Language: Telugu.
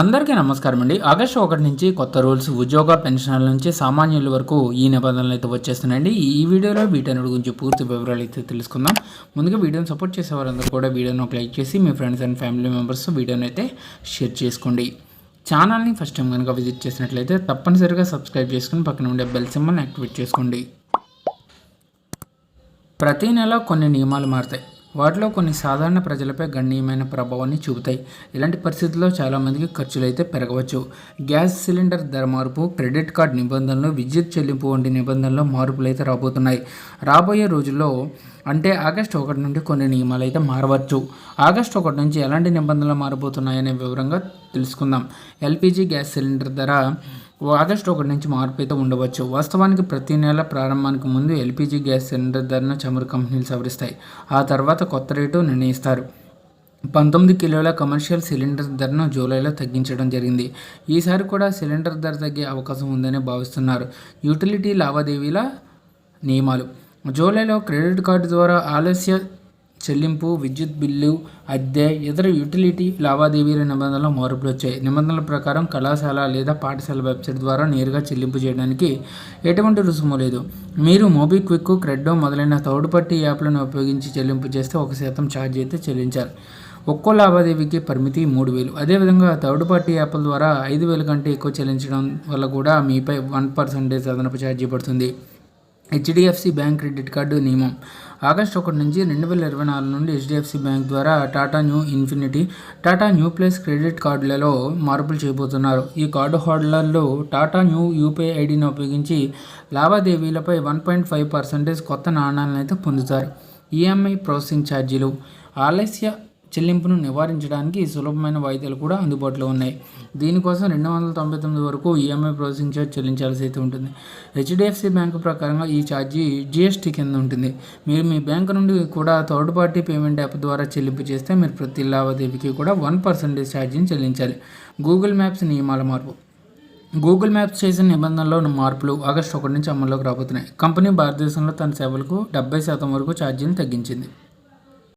అందరికీ నమస్కారం అండి. ఆగస్టు ఒకటి నుంచి కొత్త రూల్స్ ఉద్యోగ పెన్షన్ల నుంచి సామాన్యుల వరకు ఈ నిబంధనలు అయితే వచ్చేస్తున్నాయండి. ఈ వీడియోలో వీటన్నిటి గురించి పూర్తి వివరాలు అయితే తెలుసుకుందాం. ముందుగా వీడియోని సపోర్ట్ చేసే వారందరూ కూడా వీడియోని ఒక లైక్ చేసి మీ ఫ్రెండ్స్ అండ్ ఫ్యామిలీ మెంబర్స్ వీడియోని అయితే షేర్ చేసుకోండి. ఛానల్ని ఫస్ట్ టైం కనుక విజిట్ చేసినట్లయితే తప్పనిసరిగా సబ్స్క్రైబ్ చేసుకుని పక్కన ఉండే బెల్ సింబల్ని యాక్టివేట్ చేసుకోండి. ప్రతి నెల కొన్ని నియమాలు మారుతాయి. వాటిలో కొన్ని సాధారణ ప్రజలపై గణనీయమైన ప్రభావాన్ని చూపుతాయి. ఇలాంటి పరిస్థితుల్లో చాలామందికి ఖర్చులు అయితే పెరగవచ్చు. గ్యాస్ సిలిండర్ ధర మార్పు క్రెడిట్ కార్డ్ నిబంధనలు విద్యుత్ చెల్లింపు వంటి నిబంధనల్లో మార్పులు అయితే రాబోతున్నాయి. రాబోయే రోజుల్లో అంటే ఆగస్టు ఒకటి నుండి కొన్ని నియమాలు అయితే మారవచ్చు. ఆగస్టు ఒకటి నుంచి ఎలాంటి నిబంధనలు మారబోతున్నాయనే వివరంగా తెలుసుకుందాం. ఎల్పిజి గ్యాస్ సిలిండర్ ధర ఆగస్టు ఒకటి నుంచి మార్పు అయితే ఉండవచ్చు. వాస్తవానికి ప్రతి నెల ప్రారంభానికి ముందు ఎల్పిజి గ్యాస్ సిలిండర్ ధరను చమురు కంపెనీలు సవరిస్తాయి. ఆ తర్వాత కొత్త రేటు నిర్ణయిస్తారు. పంతొమ్మిది కిలోల కమర్షియల్ సిలిండర్ ధరను జూలైలో తగ్గించడం జరిగింది. ఈసారి కూడా సిలిండర్ ధర తగ్గే అవకాశం ఉందని భావిస్తున్నారు. యూటిలిటీ లావాదేవీల నియమాలు. జూలైలో క్రెడిట్ కార్డు ద్వారా ఆలస్య చెల్లింపు విద్యుత్ బిల్లు అద్దె ఇతర యూటిలిటీ లావాదేవీల నిబంధనలు మార్పులు వచ్చాయి. నిబంధనల ప్రకారం కళాశాల లేదా పాఠశాల వెబ్సైట్ ద్వారా నేరుగా చెల్లింపు చేయడానికి ఎటువంటి రుసుము లేదు. మీరు మోబిక్విక్ క్రెడ్డో మొదలైన థర్డ్ పార్టీ యాప్లను ఉపయోగించి చెల్లింపు చేస్తే ఒక శాతం ఛార్జ్ అయితే చెల్లించాలి. ఒక్కో లావాదేవీకి పరిమితి మూడు వేలు. అదేవిధంగా థర్డ్ పార్టీ యాప్ల ద్వారా ఐదు వేల కంటే ఎక్కువ చెల్లించడం వల్ల కూడా మీపై వన్ పర్సెంటేజ్ అదనపు ఛార్జీ పడుతుంది. హెచ్డిఎఫ్సి బ్యాంక్ క్రెడిట్ కార్డు నియమం. ఆగస్టు ఒకటి నుంచి రెండు వేల ఇరవై నాలుగు నుండి హెచ్డిఎఫ్సి బ్యాంక్ ద్వారా Tata Neu Infinity Tata Neu Plus credit కార్డులలో మార్పులు చేయబోతున్నారు ఈ కార్డు హోల్డర్లు టాటా న్యూ యూపీఐ ఐడిని ఉపయోగించి లావాదేవీలపై వన్ పాయింట్ ఫైవ్ పర్సెంటేజ్ కొత్త నాణాలను అయితే పొందుతారు. ఈఎంఐ ప్రాసెసింగ్ ఛార్జీలు ఆలస్య చెల్లింపును నివారించడానికి సులభమైన వాయిదాలు కూడా అందుబాటులో ఉన్నాయి. దీనికోసం రెండు వందల తొంభై తొమ్మిది వరకు ఈఎంఐ ప్రాసెసింగ్ ఛార్జ్ చెల్లించాల్సి అయితే ఉంటుంది. హెచ్డిఎఫ్సి బ్యాంకు ప్రకారంగా ఈ ఛార్జీ జిఎస్టీ కింద ఉంటుంది. మీరు మీ బ్యాంకు నుండి కూడా థర్డ్ పార్టీ పేమెంట్ యాప్ ద్వారా చెల్లింపు చేస్తే మీరు ప్రతి లావాదేవీకి కూడా వన్ పర్సెంటేజ్ ఛార్జీని చెల్లించాలి. గూగుల్ మ్యాప్స్ నియమాల మార్పు. గూగుల్ మ్యాప్స్ చేసిన నిబంధనలో ఉన్న మార్పులు ఆగస్టు ఒకటి నుంచి అమల్లోకి రాబోతున్నాయి. కంపెనీ భారతదేశంలో తన సేవలకు డెబ్బై శాతం వరకు ఛార్జీని తగ్గించింది.